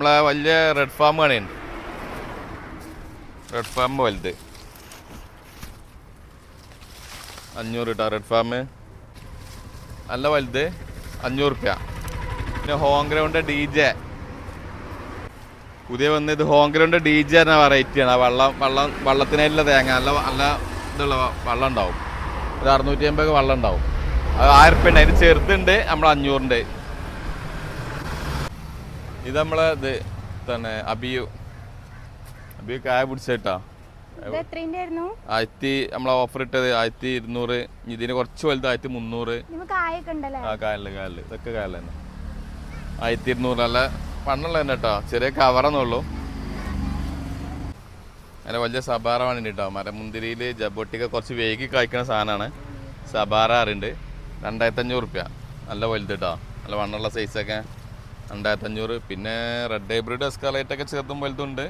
നമ്മളെ വലിയ red farm കാണുന്നുണ്ട് റെഡ് ഫാം വലുത്. അഞ്ഞൂറ് കേട്ടോ റെഡ് ഫാം നല്ല വലുത്. അഞ്ഞൂറ് റുപ്യ. പിന്നെ ഹോം ഗ്രൗണ്ട് ഡി ജെ പുതിയ വന്നത് ഹോം ഗ്രൗണ്ട് ഡി ജെ എന്ന വെറൈറ്റിയാണ് വെള്ളം വെള്ളം വെള്ളത്തിനായിട്ടുള്ള തേങ്ങ. നല്ല നല്ല ഇതുള്ള വെള്ളം ഉണ്ടാവും. ഒരു അറുന്നൂറ്റി അമ്പത് വെള്ളം ഉണ്ടാവും. അത് ആയിരം റുപ്യ ഉണ്ട്. അതിന് ചെറുതുണ്ട്. നമ്മൾ അഞ്ഞൂറിന്റെ ഇത് നമ്മളെ ഇത് തന്നെ അബിയു. അബിയു കായ പിടിച്ചേട്ടാ. ആയിരത്തി നമ്മളെ ഓഫർ ഇട്ടത് ആയിരത്തി ഇരുന്നൂറ് ഇതിന് കുറച്ച് വലുത് ആയിരത്തി മുന്നൂറ് ആ കായൽ കായൽ ഇതൊക്കെ കായൽ തന്നെ ആയിരത്തി ഇരുന്നൂറ് നല്ല പണ്ണുള്ള തന്നെ കേട്ടോ ചെറിയ കവറെന്നുള്ളൂ അങ്ങനെ വലിയ സബാറ വേണ്ടി കേട്ടോ മരമുന്തിരിയിൽ ജബോട്ടിക്ക കുറച്ച് വേഗി കായ്ക്കുന്ന സാധനമാണ് സബാറ അറിയുണ്ട് രണ്ടായിരത്തി അഞ്ഞൂറ് റുപ്യ. നല്ല വലുത് കേട്ടോ നല്ല വണ്ണുള്ള സൈസൊക്കെ രണ്ടായിരത്തി അഞ്ഞൂറ് പിന്നെ റെഡ് ഹൈബ്രിഡ് എസ്കാലേറ്റ് ഒക്കെ ചെറുതും വലുതുണ്ട്